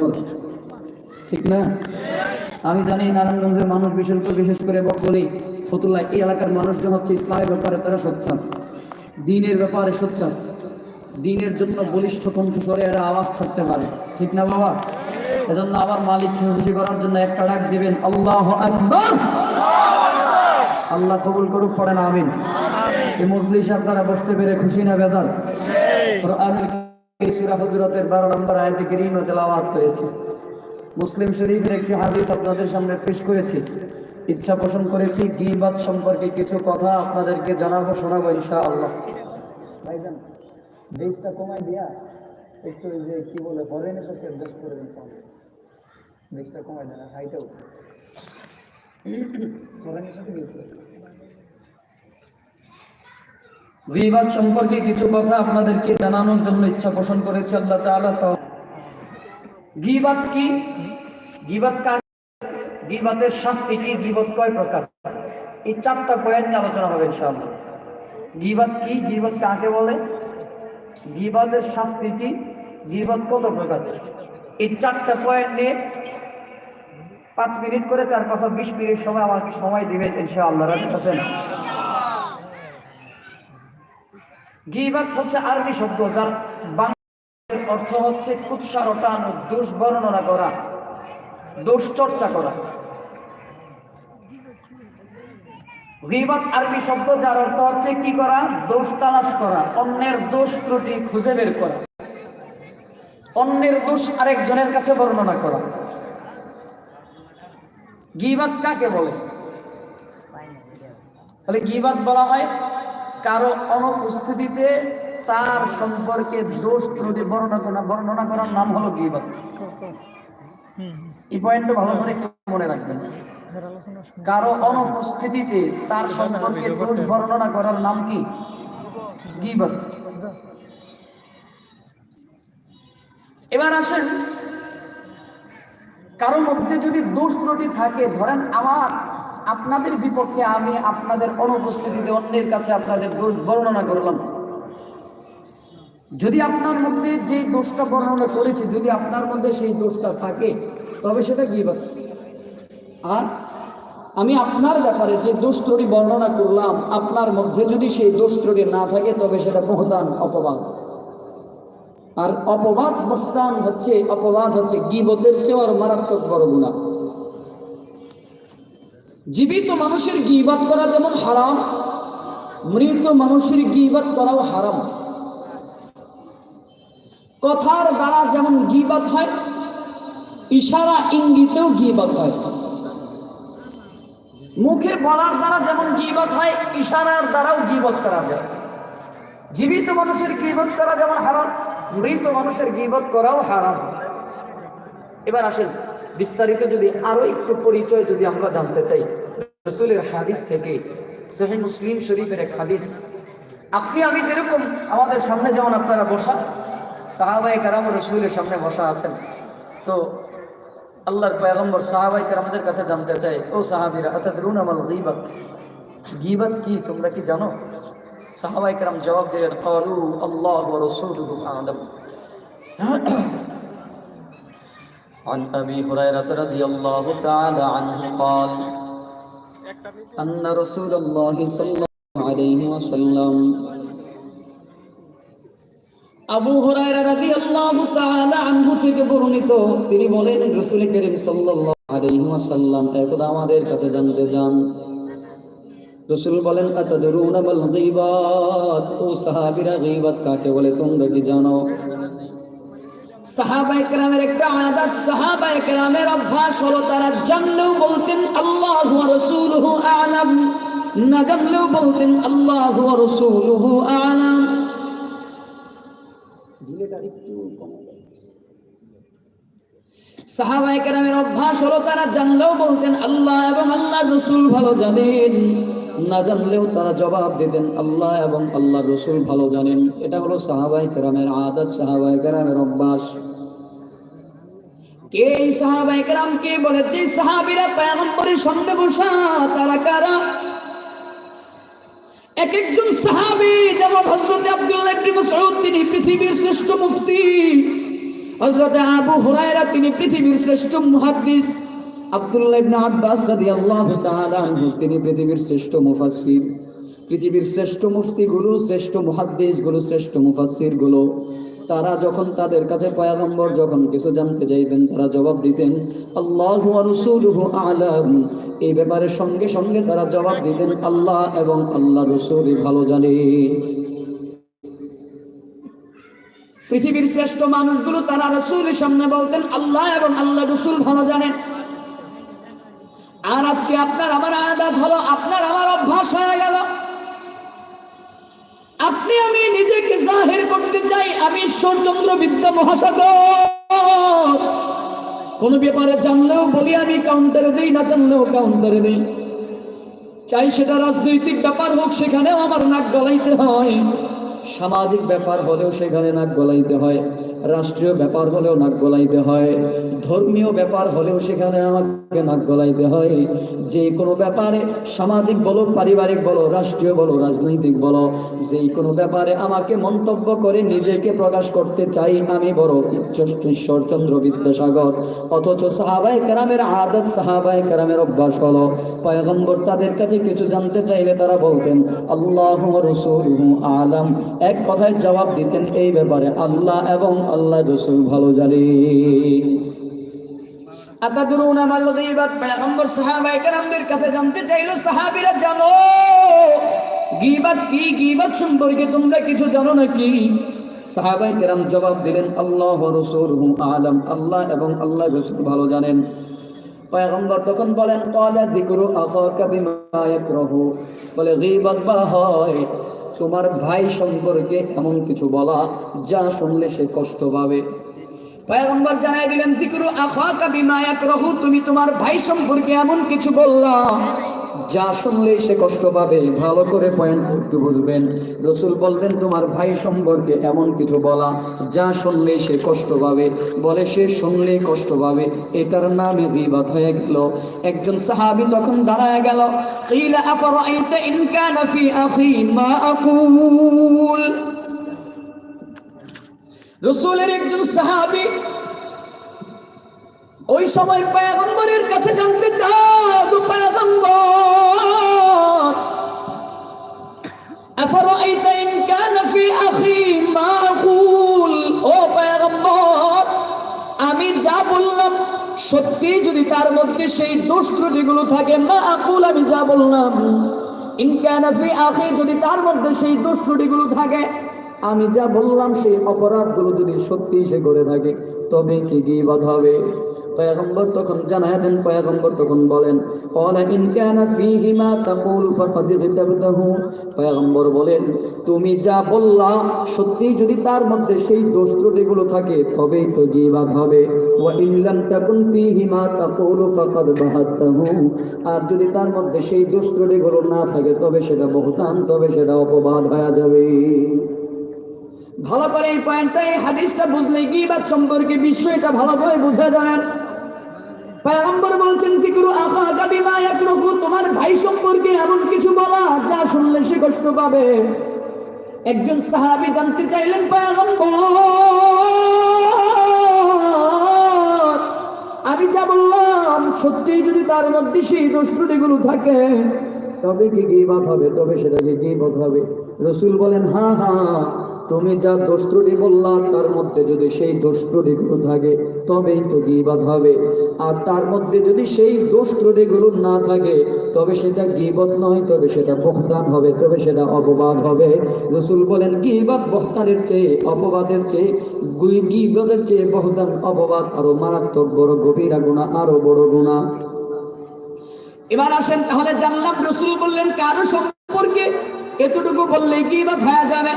বলে আমি জানি নারায়ণগঞ্জের মানুষ বিশেষ করে বিশেষ করে বকবলি ফতুল্লাহ এই এলাকার মানুষজন হচ্ছে ইসলামের ব্যাপারে তারা সোচ্চার। দিনের ব্যাপারে সোচ্চার। দিনের জন্য বলিষ্ঠ কণ্ঠস্বরে এরা আওয়াজ ছাড়তে পারে। ঠিক না বাবা? এজন্য আবার মালিককে খুশি করার জন্য একটা ডাক দিবেন, আল্লাহ আল্লাহ কবুল করুক, পড়েন, আমিন। এই মজলিস আপনারা বসতে পেরে খুশি না, বেজার। সূরা হুজুরাতের 12 নম্বর আয়াতে কারীমা তেলাওয়াত করেছি। মুসলিম শরীফের একটি হাদিস আপনাদের সামনে পেশ করেছি। ইচ্ছা পোষণ করেছি, গীবাত সম্পর্কে কিছু কথা আপনাদেরকে জানাব, শোনাবো ইনশাআল্লাহ। ভাইজান, বেসটা কমাই দিয়া একটু যে কি বলে ফরেনের সাথে অ্যাডজাস্ট করে দিন কমাই দেন, হাইটা উঠে গীবাত সম্পর্কে কিছু কথা আপনাদেরকে জানানোর জন্য ইচ্ছা পোষণ করেছে আল্লাহ তাআলা তো। গিবাদ কি? গিবাদ কার? গিবাদের শাস্তি কি? গীবত কয় প্রকার? এই চারটা পয়েন্ট নিয়ে আলোচনা হবে ইনশাআল্লাহ। গিবাদ কি? গিবাদ কাকে বলে? গিবাদের শাস্তি কি? গীবাত কত প্রকার? এই চারটা পয়েন্ট নিয়ে পাঁচ মিনিট করে চার পাঁচশো বিশ মিনিট সময় আমাকে সময় দিবেন ইনশাআল্লাহ। রাজি আছেন? গিবাত হচ্ছে আরবি শব্দ, যার বাংলার অর্থ হচ্ছে কুৎসা রটানো দোষ বর্ণনা করা, দোষ চর্চা করা। গিবাত আরবি শব্দ, যার অর্থ হচ্ছে কি করা? দোষ তালাশ করা, অন্যের দোষ ত্রুটি খুঁজে বের করা, অন্যের দোষ আরেকজনের কাছে বর্ণনা করা। গিবাত কাকে বলে? তাহলে গিবাত বলা হয় কারও অনুপস্থিতিতে তার সম্পর্কে দোষ ত্রুটি বর্ণনা করা বর্ণনা করার নাম হলো গিবাত। এই পয়েন্টটা ভালো করে মনে রাখবেন। কারও অনুপস্থিতিতে তার সম্পর্কে দোষ বর্ণনা করার নাম কি? গিবাত। এবার আসেন কারোর মধ্যে যদি দোষ ত্রুটি থাকে, ধরেন আমার আপনাদের বিপক্ষে আমি আপনাদের অনুপস্থিতিতে অন্যের কাছে আপনাদের দোষ বর্ণনা করলাম। যদি আপনার মধ্যে যে দোষটা বর্ণনা করেছি, যদি আপনার মধ্যে সেই দোষটা থাকে, তবে সেটা গিবাত আর আমি আপনার ব্যাপারে যে দোষ ত্রুটি বর্ণনা করলাম, আপনার মধ্যে যদি সেই দোষ ত্রুটি না থাকে, তবে সেটা বহদান অপবাদ। আর অপবাদ বহদান হচ্ছে, অপবাদ হচ্ছে গিবতের চেয়ে আর মারাত্মক বড় গুণা জীবিত মানুষের গিবাদ করা যেমন হারাম, মৃত মানুষের গিবাদ করাও হারাম। কথার দ্বারা যেমন গিবাদ হয়, ইশারা ইঙ্গিতেও গিবাদ হয়। মুখে বলার দ্বারা যেমন গিবাদ হয়, ইশারার দ্বারাও গিবত করা যায়। জীবিত মানুষের গিবত করা যেমন হারাম, মৃত মানুষের গিবত করাও হারাম। এবার আসেন বিস্তারিত যদি আরও একটু পরিচয় যদি আমরা জানতে চাই, রসুলের হাদিস থেকে সহি মুসলিম শরীফের এক হাদিস। আপনি, আমি যেরকম আমাদের সামনে যেমন আপনারা বসা সাহাবাই কারাম রসুলের সামনে বসা আছেন, তো আল্লাহর পয়গম্বর সাহাবাই আমাদের কাছে জানতে চাই, ও সাহাবিরা অর্থাৎ রুন আমাল গিবাত? গিবাত কি, তোমরা কি জানো? সাহাবাই কারাম জবাব দিলেন আল্লাহ আলম। عن أبي هريرة رضي الله تعالى عنه قال أن رسول الله صلى الله عليه وسلم আবু হুরায়রা রাদিয়াল্লাহু তাআলা আনহু থেকে বর্ণিত তিনি বলেন রাসূল করিম সাল্লাল্লাহু আলাইহি ওয়াসাল্লাম একদা আমাদের কাছে জানতে যান রাসূল বলেন আতাদরুনা মাল গীবাত ও সাহাবীরা গীবাত কাকে বলে তোমরা কি জানো সাহাবায়ে কেরামের একটা আয়াত, সাহাবায়ে কেরামের অভ্যাস হলো তারা জানলেও বলতেন, আল্লাহু রাসূলুহু আ'লাম। না জানলেও বলতেন, আল্লাহু রাসূলুহু আ'লাম। ঝিলেটা একটু কম। সাহাবায়ে কেরামের অভ্যাস হলো তারা জানলেও বলতেন, আল্লাহ এবং আল্লাহ রসুল ভালো জানেন। না জানলেও তারা জবাব দিতেন, আল্লাহ এবং আল্লাহ রসুল ভালো জানেন। এটা হলো সাহাবাই আদত সাহাবাই অভ্যাস। কে কে বলেছে তারা এক সাহাবী, যেমন তিনি পৃথিবীর শ্রেষ্ঠ মুফতি। হযরত আবু হুরায়রা, তিনি পৃথিবীর শ্রেষ্ঠ মুহাদ্দিস। আব্দুল্লাহ ইবনে আব্বাস রাদিয়াল্লাহু তাআলা তিনি পৃথিবীর শ্রেষ্ঠ মুফাসসির। পৃথিবীর শ্রেষ্ঠ মুফতিগুলো, শ্রেষ্ঠ মুহাদ্দিসগুলো, শ্রেষ্ঠ মুফাসসিরগুলো। তারা যখন তাদের কাছে পয়গম্বর যখন কিছু জানতে চাইতেন, তারা জবাব দিতেন, আল্লাহ আলাম। এই ব্যাপারে সঙ্গে সঙ্গে তারা জবাব দিতেন, আল্লাহ এবং আল্লাহ রসুলই ভালো জানে। পৃথিবীর শ্রেষ্ঠ মানুষগুলো তারা রসুলের সামনে বলতেন, আল্লাহ এবং আল্লাহ রসুল ভালো জানেন। আর আজকে আপনার আমার আয়াত হলো, আপনার আমার অভ্যাস হয়ে গেল। আপনি, আমি নিজেকে জাহির করতে চাই, আমি ঈশ্বরচন্দ্র বিদ্যা মহাসাগর। কোন ব্যাপারে জানলেও বলি আমি কাউন্টারে দিই, না জানলেও কাউন্টারে দিই। চাই সেটা রাজনৈতিক ব্যাপার হোক, সেখানেও আমার নাক গলাইতে হয়। সামাজিক ব্যাপার হলেও সেখানে নাক গলাইতে হয়। রাষ্ট্রীয় ব্যাপার হলেও নাক গলাইতে হয়, ধর্মীয় ব্যাপার হলেও সেখানে আমাকে নাক গলাইতে হয়। যে কোনো ব্যাপারে সামাজিক বলো, পারিবারিক বলো, রাষ্ট্রীয় বলো, রাজনৈতিক বলো যে কোনো ব্যাপারে আমাকে মন্তব্য করে নিজেকে প্রকাশ করতে চাই আমি বড় ঈশ্বরচন্দ্র বিদ্যাসাগর। অথচ সাহাবাই কেরামের আদত সাহাবাই কেরামের অভ্যাস হলো, পয়গম্বর তাদের কাছে কিছু জানতে চাইলে তারা বলতেন আল্লাহ রসুল আলাম। এক কথায় জবাব দিতেন, এই ব্যাপারে আল্লাহ এবং আল্লাহ রসুল ভালো জানে। কেরামদের কাছে জানতে চাইলো জানো, কি সম্পর্কে তোমরা কিছু জানো কেরাম জবাব দিলেন, আল্লাহ আলম, আল্লাহ এবং আল্লাহ রসুল ভালো জানেন। পয়গম্বর তখন বলেন কলা যিকরু আখাকা বলে, গীবাত বা হয়, তোমার ভাই সম্পর্কে এমন কিছু বলা যা শুনলে সে কষ্ট পাবে। পয়গম্বর জানাই দিলেন তিকরু আখাকা বিমা ইয়াকরাহু, তুমি তোমার ভাই সম্পর্কে এমন কিছু বললা। যা শুনলেই সে কষ্ট পাবে। ভালো করে পয়েন্ট একটু বুঝবেন। রসুল বললেন, তোমার ভাই সম্পর্কে এমন কিছু বলা, যা শুনলেই সে কষ্ট পাবে। বলে, সে শুনলে কষ্ট পাবে। এটার নামে গীবাত হয়ে গেল। একজন সাহাবি তখন দাঁড়ায় গেল। রসুলের একজন সাহাবী ওই সময় পয়গম্বরের কাছে জানতে চাও পয়গম্বর। ইন কানা ফি আখি মা আকুল ও পয়গম্বর, আমি যা বললাম সত্যি, যদি তার মধ্যে সেই দোষ ত্রুটিগুলো থাকে মা আকুল আমি যা বললাম। ইন কানা আখি, যদি তার মধ্যে সেই দোষ ত্রুটিগুলো থাকে, আমি যা বললাম, সেই অপরাধগুলো যদি সত্যি সে করে থাকে, তবে কি গীবত হবে? পয়গম্বর তখন জানায় দেন, পয়গম্বর তখন বলেন ক্বালা ইন কানা তাকুলু ফাকাদ গতাবতাহু পয়গম্বর বলেন, তুমি যা বললা সত্যি যদি তার মধ্যে সেই দোষ ত্রুটিগুলো থাকে, তবেই তো গীবত হবে। ওয়া ইন তাকুন ফীহি তাকুলু ফাকাদ বাহাতাহু আর যদি তার মধ্যে সেই দোষ ত্রুটিগুলো না থাকে, তবে সেটা বহুতান, তবে সেটা অপবাদ হয়ে যাবে। ভালো করে এই পয়েন্টটা এই হাদিসটা বুঝলে কি বা সম্পর্কে বিষয়টা ভালো করে বুঝা যায় পয়গম্বর বলছেন সিকুরু আখা বিমা ইয়াকরুহু তোমার ভাই সম্পর্কে এমন কিছু বলা যা শুনলে সে কষ্ট পাবে। একজন সাহাবী জানতে চাইলেন, পয়গম্বর, আমি যা বললাম, সত্যি যদি তার মধ্যে সেই দোষ ত্রুটিগুলো থাকে, তবে কি গিবত হবে? তবে সেটাকে গিবত হবে। রসুল বলেন হ্যাঁ হ্যাঁ। তুমি যা দোষ ত্রুটি বললা, তার মধ্যে যদি সেই দোষ ত্রুটিগুলো থাকে, তবেই তো গিবাদ হবে। আর তার মধ্যে যদি সেই দোষ ত্রুটিগুলো না থাকে, তবে সেটা গিবত নয়, তবে সেটা বহতান হবে, তবে সেটা অপবাদ হবে। রসুল বলেন গিবাদ বহতানের চেয়ে, অপবাদের চেয়ে গিবদের চেয়ে বহতান অপবাদ আরও মারাত্মক বড় গভীরা গুণা, আরও বড় গুণা। এবার আসেন তাহলে জানলাম রসুল বললেন, কারও সম্পর্কে এতটুকু বললে গিবাদ হয়ে যাবে।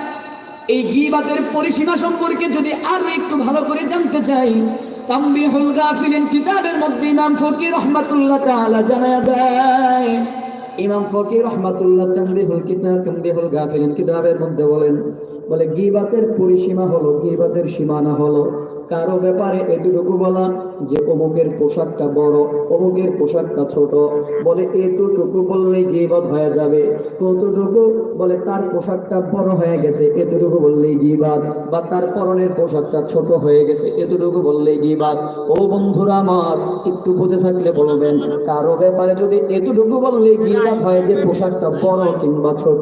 এই গিবাদের পরিসীমা সম্পর্কে যদি আরও একটু ভালো করে জানতে চাই তাম্বিহুল গাফিলিন কিতাবের মধ্যে ইমাম ফকির রহমাতুল্লাহ তাআলা জানায়া দেয়, ইমাম ফকির রহমাতুল্লাহ তাম্বিহুল কিতাব তাম্বিহুল গাফিলিন কিতাবের মধ্যে বলেন বলে, গিবাতের পরিসীমা হলো, গিবাতের সীমানা হলো। কারও ব্যাপারে এতটুকু বলা যে, অমুকের পোশাকটা বড়, অমুকের পোশাকটা ছোট। বলে, এতটুকু বললেই গিবাদ হয়ে যাবে। কতটুকু বলে, তার পোশাকটা বড় হয়ে গেছে, এতটুকু বললেই গিবাদ বা তার পরনের পোশাকটা ছোট হয়ে গেছে, এতটুকু বললেই গিবাদ ও বন্ধুরা আমার, একটু বুঝে থাকলে বলবেন, কারও ব্যাপারে যদি এতটুকু বললেই গিবাদ হয় যে, পোশাকটা বড় কিংবা ছোট,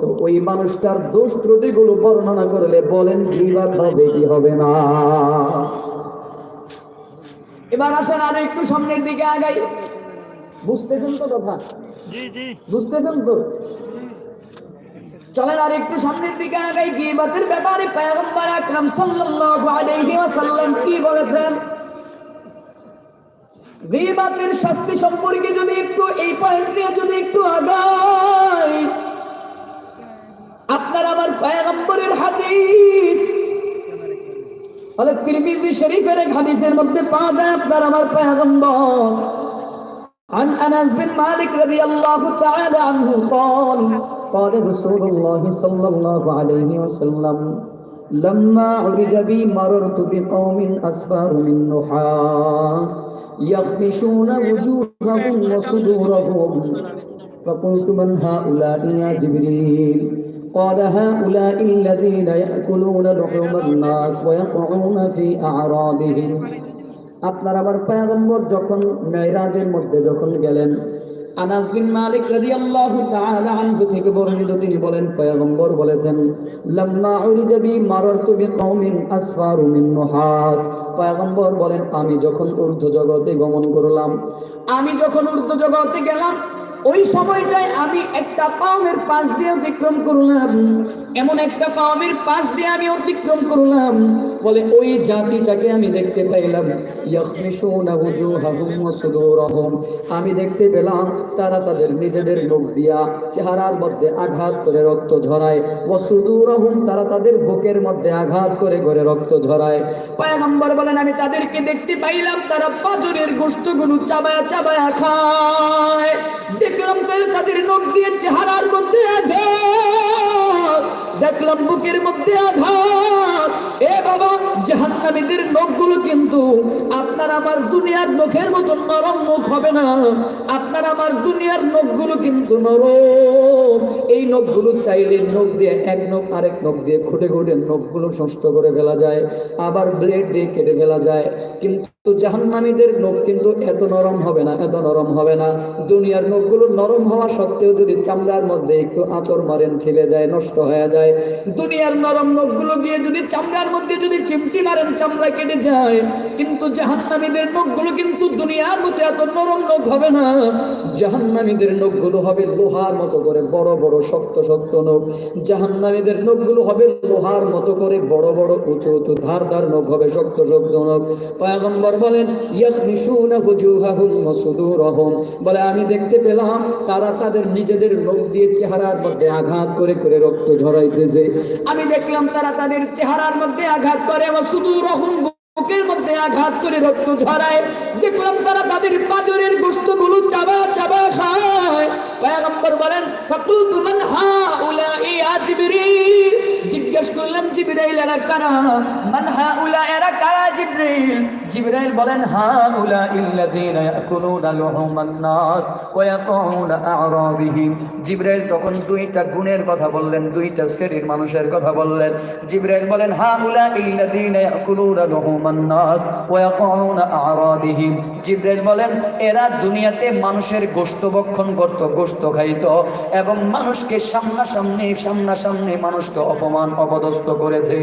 তো ওই মানুষটার দোষ ত্রুটিগুলো বর্ণনা করলে বলেন গিবাদ হবে কি হবে না? এবার আসেন আর একটু সামনের দিকে আগাই। বুঝতেছেন তো কথা? বুঝতেছেন তো? চলেন আর একটু সামনের দিকে আগাই গিবাতের ব্যাপারে পয়গম্বর আকরাম সাল্লাল্লাহু আলাইহি ওয়াসাল্লাম কি বলেছেন? গিবাতের শাস্তি সম্পর্কে যদি একটু এই পয়েন্ট নিয়ে যদি একটু আগাই আপনার আমার পয়গম্বরের হাদিস বলে তিরমিজি শরীফের এক হাদিসের মধ্যে পাওয়া যায় আপনার আমার পয়গম্বর عن انس بن مالك رضي الله تعالى عنه قال قال رسول الله صلى الله عليه وسلم لما عرج بي مررت بقوم اسفار من نحاس يخمشون وجوههم وصدورهم فقلت من هؤلاء يا جبريل قال هؤلاء الذين ياكلون لحوم الناس ويقعون في اعراضهم আপনার আবার পয়গম্বর যখন মেরাজের মধ্যে যখন গেলেন আনাস বিন মালিক রাদিয়াল্লাহু তাআলা আনহু থেকে বর্ণিত তিনি বলেন পয়গম্বর বলেছেন লাম্মা উরিজা বি মারারতু বিকওমিন আসফারু মিন নুহাস পয়গম্বর বলেন আমি যখন ঊর্ধ্ব জগতে গমন করলাম আমি যখন ঊর্ধ্ব জগতে গেলাম ওই সময়টায় আমি একটা পাওমের পাশ দিয়ে অতিক্রম করলাম। এমন একটা পাওমের পাশ দিয়ে আমি অতিক্রম করলাম। বলে, ওই জাতিটাকে আমি দেখতে পাইলাম। আমি দেখতে পেলাম, তারা তাদের নিজেদের মুখ দিয়া চেহারার মধ্যে আঘাত করে রক্ত ঝরায়। ওয়া সুদুরহুম, তারা তাদের বুকের মধ্যে আঘাত করে করে রক্ত ঝরায়। পয়গম্বর বলেন, আমি তাদেরকে দেখতে পাইলাম, তারা পাজরের গোশতগুলো চাবায়া চাবায়া খায়। দেখলাম তাদের নখ দিয়ে চেহারার মধ্যে আঘাত দেখলাম বুকের মধ্যে আঘাত। এ বাবা, জাহান্নামীদের নখগুলো কিন্তু আপনার আমার দুনিয়ার নখের মতো নরম নখ হবে না। আপনার আমার দুনিয়ার নখগুলো কিন্তু নরম। এই নখগুলো চাইলে নখ দিয়ে এক নখ আরেক নখ দিয়ে খুঁটে খুঁটে নখগুলো নষ্ট করে ফেলা যায়, আবার ব্লেড দিয়ে কেটে ফেলা যায়। কিন্তু জাহান্নামীদের নখ কিন্তু এত নরম হবে না, এত নরম হবে না। দুনিয়ার নখগুলো নরম হওয়া সত্ত্বেও যদি চামড়ার মধ্যে একটু আঁচড় মারেন, ছিলে যায়, নষ্ট হয়ে যায়। দুনিয়ার নরম নখগুলো দিয়ে যদি চামড়ার মধ্যে যদি চিমটি মারেন, চামড়া কেটে যায়। কিন্তু জাহান্নামীদের নখগুলো কিন্তু দুনিয়ার মধ্যে এত নরম নখ হবে না। জাহান্নামীদের নখগুলো হবে লোহার মতো করে বড় বড়, শক্ত শক্ত নখ। জাহান্নামীদের নখগুলো হবে লোহার মতো করে বড় বড়, উঁচু উঁচু, ধার ধার নখ হবে, শক্ত শক্ত নখ। পয়গম্বর বলেন ইয়াখমিশুনা ওয়ুজুহাহুম ওয়া বলে, আমি দেখতে পেলাম, তারা তাদের নিজেদের নখ দিয়ে চেহারার মধ্যে আঘাত করে করে রক্ত ঝরাইতেছে আমি দেখলাম তারা তাদের চেহারার মধ্যে আঘাত করে ও শুধু রহম বুকের মধ্যে আঘাত করে রক্ত ঝরায়। দেখলাম তারা তাদের পাজরের গোস্তগুলো চাবা চাবা খায়। পয়গম্বর বলেন, ফাকুলতু তুমন হাউলাই ইয়া জিবরিল? জিজ্ঞেস করলাম, জিবরাইল, এরা কারা? মান হাউলা, এরা কারা জিবরাইল? জিবরাইল বলেন, হাউলা ইল্লাযীনা ইয়াকুলুনা লুহুমান নাস ওয়া ইয়াকুনা আ'রাদিহিম জিবরাইল তখন দুইটা গুণের কথা বললেন, দুইটা শ্রেণির মানুষের কথা বললেন। জিবরাইল বলেন হা হাউলা ইল্লাযীনা ইয়াকুলুনা লুহুমান নাস ওয়া ইয়াকুনা আ'রাদিহিম জিবরাইল বলেন, এরা দুনিয়াতে মানুষের গোশত ভক্ষণ করত, গোশত খাইত এবং মানুষকে সামনাসামনি সামনাসামনি মানুষকে অপমান অপদস্থ করেছে।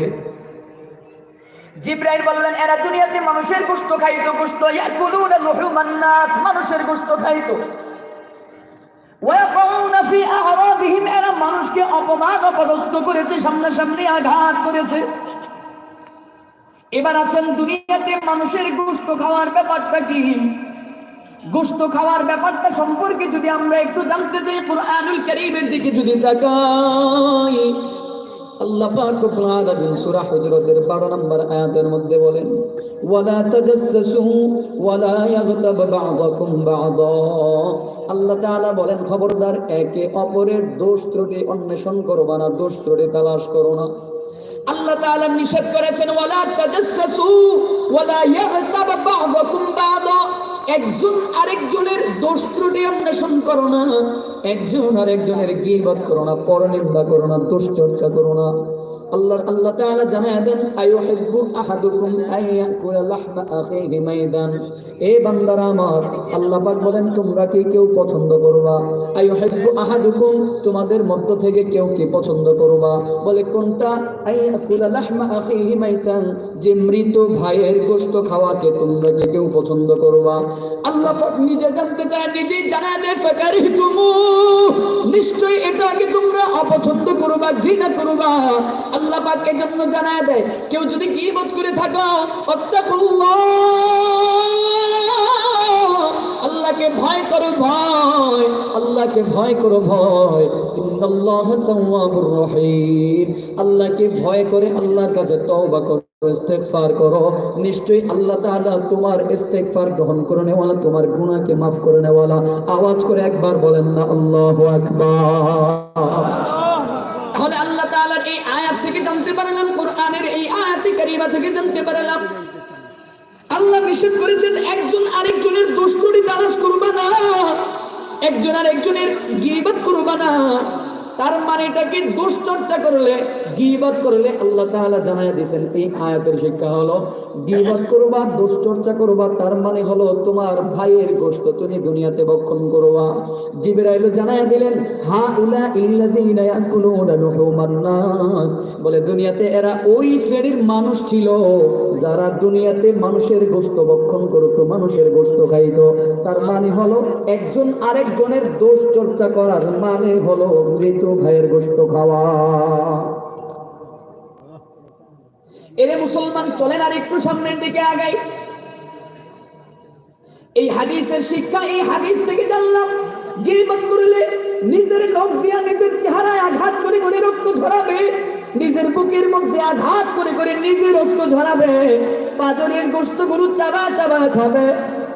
জিব্রাইল বললেন, এরা দুনিয়াতে মানুষের গোশত খাইতো, গোশত ইয়াকুলুনা লুহুমান নাস মানুষের গোশত খাইতো। ওয়ায়াকুনা ফি আ'রাদিহিম, এরা মানুষকে অপমান, অপদস্থ করেছে, সামনাসামনি আঘাত করেছে। এবার আছেন, দুনিয়াতে মানুষের গোশত খাওয়ার ব্যাপারটা কি? গোশত খাওয়ার ব্যাপারটা সম্পর্কে যদি আমরা একটু জানতে চাই, কোরআনুল কারীমের দিকে যদি তাকাই। আল্লাহ পাক রব্বুল আলামিন সূরা হুজরাতের 12 নম্বর আয়াতের মধ্যে বলেন খবরদার, একে অপরের দোষ ত্রুটি অন্বেষণ করো না, দোষ ত্রুটি তালাশ করো না। আল্লাহ নিষেধ করেছেন একজন আরেকজনের দোষ ত্রুটি অন্বেষণ করো না। একজন আরেকজনের গীবত করো না, পরনিন্দা করো না দোষ চর্চা করো না। আল্লাহ আল্লাহ তাআলা জানায় দেন আইয়ুহিব্বু আহাদুকুম আইয়াকুলা লাহমা আখিহি মাইদান। এ বান্দারা আমার, আল্লাহ পাক বলেন, তোমরা কি কেউ পছন্দ করবা? আহাদুকুম, তোমাদের মধ্য থেকে কেউ পছন্দ করবা? বলে, কোনটা? আইয়াকুলা লাহমা আখিহি মাইদান যে মৃত ভাইয়ের গোশত খাওয়াকে তোমরা কি কেউ পছন্দ করবা? আল্লাহ পাক নিজে জানতে চায়, নিজেই জানায় দেয় ফাকারিহতুমু নিশ্চয়ই এটাকে তোমরা অপছন্দ করবা, ঘৃণা করবা। আল্লাহ পাক জন্য জানায় দেয়। কেউ যদি গীবত করে থাকো আল্লাহকে ভয় করো ভয়, আল্লাহকে ভয় করো ভয়। আল্লাহকে ভয় করে আল্লাহর কাছে তওবা করো, ইস্তেগফার করো। নিশ্চয়ই আল্লাহ তাআলা তোমার ইস্তেগফার গ্রহণ করে নেওয়ালা, তোমার গুনাহকে মাফ করে নেওয়ালা। আওয়াজ করে একবার বলেন না, আল্লাহু আকবার। এই আয়াত থেকে জানতে পারলাম, কোরআনের এই কারিমা থেকে জানতে পারলাম। আল্লাহ নিষেধ করেছেন, একজন আরেকজনের দোষ ত্রুটি করবা না, একজন আরেকজনের গিবাদ করবা না। তার মানে এটাকে দোষ চর্চা করলে গিবত করলে আল্লাহ তাআলা জানায় দিয়েছেন, এই আয়াতের শিক্ষা হলো, গিবত করবা দোষ চর্চা করবা, তার মানে হলো তোমার ভাইয়ের গোশত তুমি দুনিয়াতে বক্ষণ করবা। জিবরাইল জানায় দিলেন হা উলা ইল্লাযীনা ইয়াকুলুনা লুহুমান নাস। বলে, দুনিয়াতে এরা ওই শ্রেণির মানুষ ছিল যারা দুনিয়াতে মানুষের গোশত বক্ষণ করত, মানুষের গোশত খাইত। তার মানে হলো একজন আরেকজনের দোষ চর্চা করার মানে হলো মৃত ভাইয়ের গোশত খাওয়া। এরে মুসলমান, চলেন আর একটু সামনের দিকে আগাই। এই হাদিসের শিক্ষা, এই হাদিস থেকে জানলাম, গিবত করলে নিজের নখ দিয়া নিজের চেহারায় আঘাত করে করে রক্ত ঝরাবে, নিজের বুকের মধ্যে আঘাত করে করে নিজে রক্ত ঝরাবে, পাজরের গোস্ত গরু চাবা চাবা খাবে।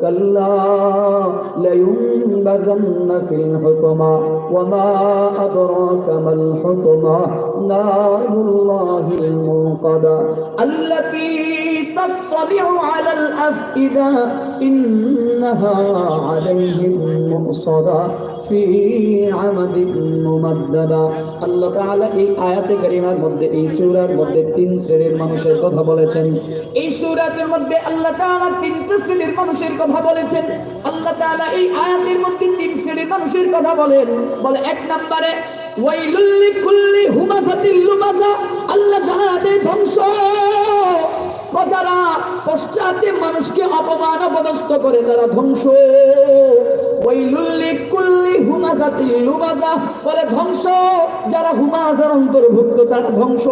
كلا لينبذن في الحطمة وما أدراك ما الحطمة نار الله الموقدة التي تطلع على الأفئدة إنها عليهم مؤصدة في عمد ممددة আল্লাহ তাআলা এই আয়াতে কারিমার মধ্যে এই সূরার মধ্যে তিন শ্রেণীর মানুষের কথা বলেছেন এই সূরাতের মধ্যে আল্লাহ তাআলা তিনটা শ্রেণীর মানুষের কথা বলেছেন। আল্লাহ তাআলা এই আয়াতের মধ্যে তিন শ্রেণির মানুষের কথা বলেন। বলে এক নম্বরে, ওয়াইলুল লিকুল্লি হুমাসাতিল লুমাসা আল্লাহ জানাতে ধ্বংস। প্রজারা পশ্চাতে মানুষকে অপমান অপদস্থ করে, তারা ধ্বংস। বলে ধ্বংস যারা হুমাজার অন্তর্ভুক্ত তারা ধ্বংস।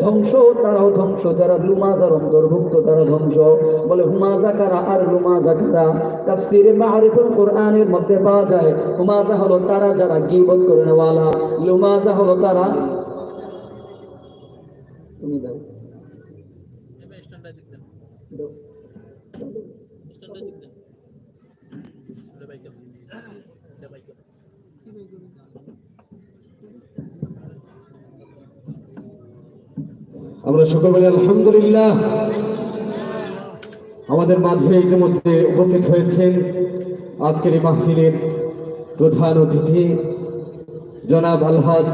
ধ্বংস তারাও ধ্বংস। যারা লুমাজার অন্তর্ভুক্ত তারা ধ্বংস। বলে হুমাজা কারা আর লুমাজা কারা? তাফসীরে মারিফুল কোরআনের মধ্যে পাওয়া যায় হুমাজা হলো তারা যারা গীবত করে নেওয়ালা। লুমাজা হলো তারা তুমি দাও। দাও। আমরা সকল বলি, আলহামদুলিল্লাহ। আমাদের মাঝে ইতিমধ্যে উপস্থিত হয়েছেন আজকের এই মাহফিলের প্রধান অতিথি, জনাব আলহাজ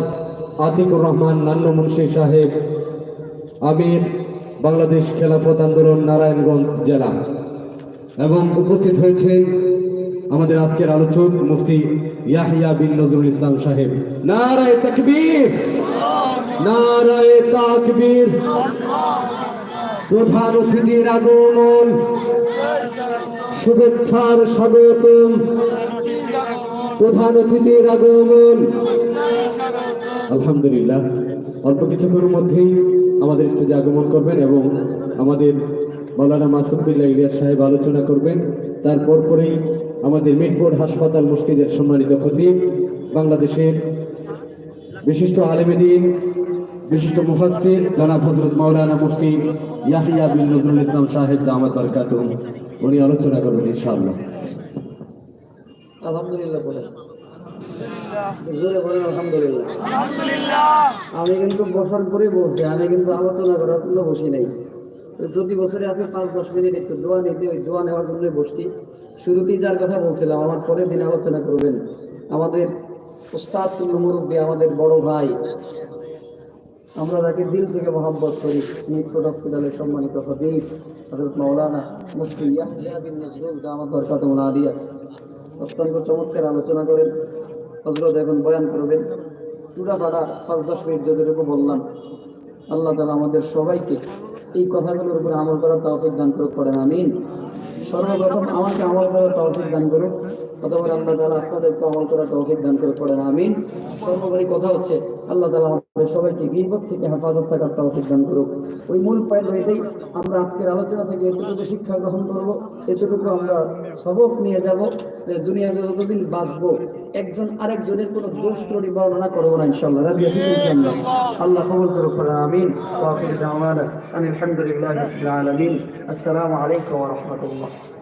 আতিকুর রহমান নান্ন মুন্সি সাহেব, আমির বাংলাদেশ খেলাফত আন্দোলন নারায়ণগঞ্জ জেলা। এবং উপস্থিত হয়েছেন আমাদের আজকের আলোচক মুফতি ইয়াহিয়া বিন নজরুল ইসলাম সাহেব। নারায় তাকবীর। নারায় তাকবীর। প্রধান অতিথির আগমন। শুভেচ্ছার স্বাগতম। প্রধান অতিথির আগমন। আলহামদুলিল্লাহ। অল্প কিছুক্ষণের মধ্যেই আমাদের স্টেজে আগমন করবেন এবং আমাদের মৌলানা মাসুম বিল্লাহ ইলিয়াস সাহেব আলোচনা করবেন। তারপর পরেই আমাদের মিটফোর্ড হাসপাতাল মসজিদের সম্মানিত খতিব বাংলাদেশের বিশিষ্ট আলেমেদিন বিশিষ্ট মুফাসসির জনাব হজরত মাওলানা মুফতি ইয়াহিয়া বিন নজরুল ইসলাম সাহেব দামাত বারকাতুম উনি আলোচনা করবেন ইনশাআল্লাহ। আলহামদুলিল্লাহ বলেন। জোরে বলেন আলহামদুলিল্লাহ। আমি কিন্তু বসার পরে বসে আমি কিন্তু আলোচনা করার জন্য বসি নাই। প্রতি বছরে আছে পাঁচ দশ মিনিট একটু দোয়া নিতে ওই দোয়া নেওয়ার জন্য বসছি। শুরুতেই যার কথা বলছিলাম, আমার পরে যিনি আলোচনা করবেন। আমাদের উস্তাদ মুরব্বী, আমাদের বড় ভাই, আমরা তাকে দিল থেকে মহাব্বত করি মিটফোর্ড হসপিটালের সম্মানিত হদিফ হজরত মাওলানা মুফতি ইয়াহিয়া বিন নজরুল দামাত বরকাতুল আদিয়া অত্যন্ত চমৎকার আলোচনা করেন হজরত এখন বয়ান করবেন। চূড়া পাড়া পাঁচ দশ মিনিট যতটুকু বললাম, আল্লাহ তালা আমাদের সবাইকে এই কথাগুলোর উপরে আমল করার তৌফিক দান করুক, পড়েন, আমিন। সর্বপ্রথম আমাকে আমল করার তৌফিক দান করুক অথবা আল্লাহ তালা আপনাদেরকে আমল করার তৌফিক দান করে পড়েন। আমি সর্বোপরি কথা হচ্ছে, আল্লাহ তালা আমাদের সবাইকে গিরবত থেকে হেফাজত থাকার তৌফিক দান করুক। ওই মূল পয়েন্ট হয়েছেই আমরা আজকের আলোচনা থেকে এতটুকু শিক্ষা গ্রহণ করব, এতটুকু আমরা সবক নিয়ে যাব যে দুনিয়াতে যতদিন বাঁচবো একজন আরেকজনের কোনো দোষ ত্রুটি বর্ণনা করব না ইনশাল্লাহ রাজি আছি ইনশাল্লাহ আল্লাহ কবুল করুক আমিন। ওয়াকিল দাওয়ানা আলহামদুলিল্লাহ রাব্বিল আলামিন। আসসালামু আলাইকুম ওয়া রাহমাতুল্লাহ।